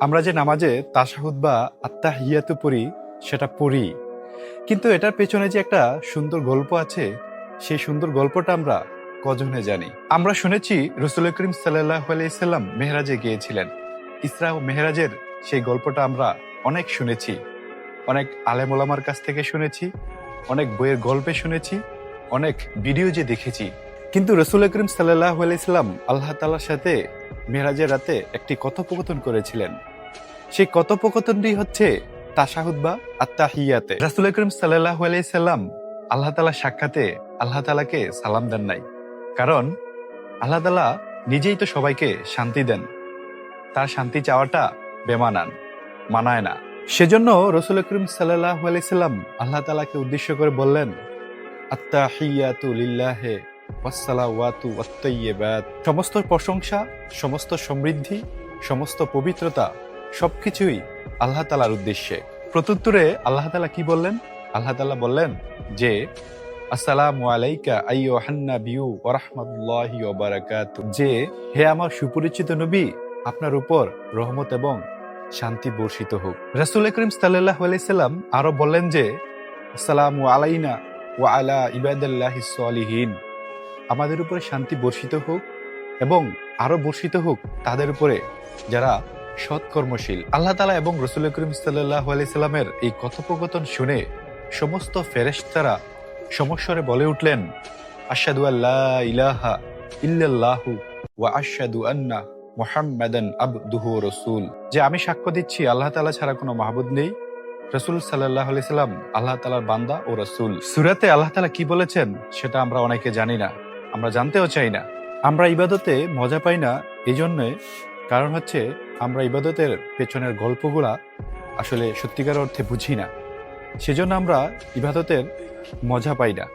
আমরা যে নামাজে তাশাহুদ বা আত্মাহিয়াতু পড়ি, সেটা পড়ি। কিন্তু এটার পেছনে যে একটা সুন্দর গল্প আছে, সেই সুন্দর গল্পটা আমরা কজনে জানি। আমরা শুনেছি রসুল করিম আলাইসাল্লাম মেহরাজে গিয়েছিলেন। ইসরা ও মেহরাজের সেই গল্পটা আমরা অনেক শুনেছি। অনেক আলেমোলামার কাছ থেকে শুনেছি, অনেক বইয়ের গল্পে শুনেছি, অনেক ভিডিও যে দেখেছি। কিন্তু রসুল করিম সাল্লাহ আলাইসাল্লাম আল্লাহ তালার সাথে মেহরাজের রাতে একটি কথোপকথন করেছিলেন। সেই কথোপকথনটি হচ্ছে তাশাহুদ বা রাসুল করিম সাল্লাহ আল্লাহ তালা সাক্ষাতে আল্লাহ তালাকে সালাম দেন নাই। কারণ আল্লাহ তালা নিজেই তো সবাইকে শান্তি দেন। তার শান্তি চাওয়াটা বেমানান, মানায় না। সেজন্য রসুল করিম সাল্লাহ আল্লাহ তালাকে উদ্দেশ্য করে বললেন আত্মাহিয়াতু লিল্লাহে সমস্ত প্রশংসা, সমস্ত সমৃদ্ধি, সমস্ত পবিত্রতা সবকিছুই আল্লাহ তালার উদ্দেশ্যে। প্রত্যুত্তরে আল্লাহ তালা কি বললেন? আল্লাহ তালা বললেন যে, আসসালামু আলাইকা আইয়ো হান্না বিউ ওরহমতুল্লাহি ওবারাকাত যে, হে আমার সুপরিচিত নবী, আপনার উপর রহমত এবং শান্তি বর্ষিত হোক। রাসুল করিম সাল্লাহ আলাইসাল্লাম আরও বললেন যে, আসসালামু আলাইনা ওয়া আলা ইবাদাল্লাহি সালিহিন। আমাদের উপরে শান্তি বর্ষিত হোক এবং আরও বর্ষিত হোক তাদের উপরে যারা সৎকর্মশীল। আল্লাহ তালা এবং রসুল করিম সাল্লাহ আলাইসাল্লামের এই কথোপকথন শুনে সমস্ত ফেরেশতারা সমস্বরে বলে উঠলেন আশাদু আল্লাহ ইলাহা ইল্লাল্লাহু ওয়া আশহাদু আন্না মুহাম্মাদান আবদুহু রাসূল। যে আমি সাক্ষ্য দিচ্ছি, আল্লাহ তাআলা ছাড়া কোনো মাহবুদ নেই। রসুল সাল্লাহ সাল্লাম আল্লাহ তাআলার বান্দা ও রসুল। সূরাতে আল্লাহ তাআলা কি বলেছেন, সেটা আমরা অনেকে জানি না, আমরা জানতেও চাই না। আমরা ইবাদতে মজা পাই না এই জন্যে কারণ হচ্ছে আমরা ইবাদতের পেছনের গল্পগুলা আসলে সত্যিকার অর্থে বুঝি না। সেজন্য আমরা ইবাদতের মজা পাই না।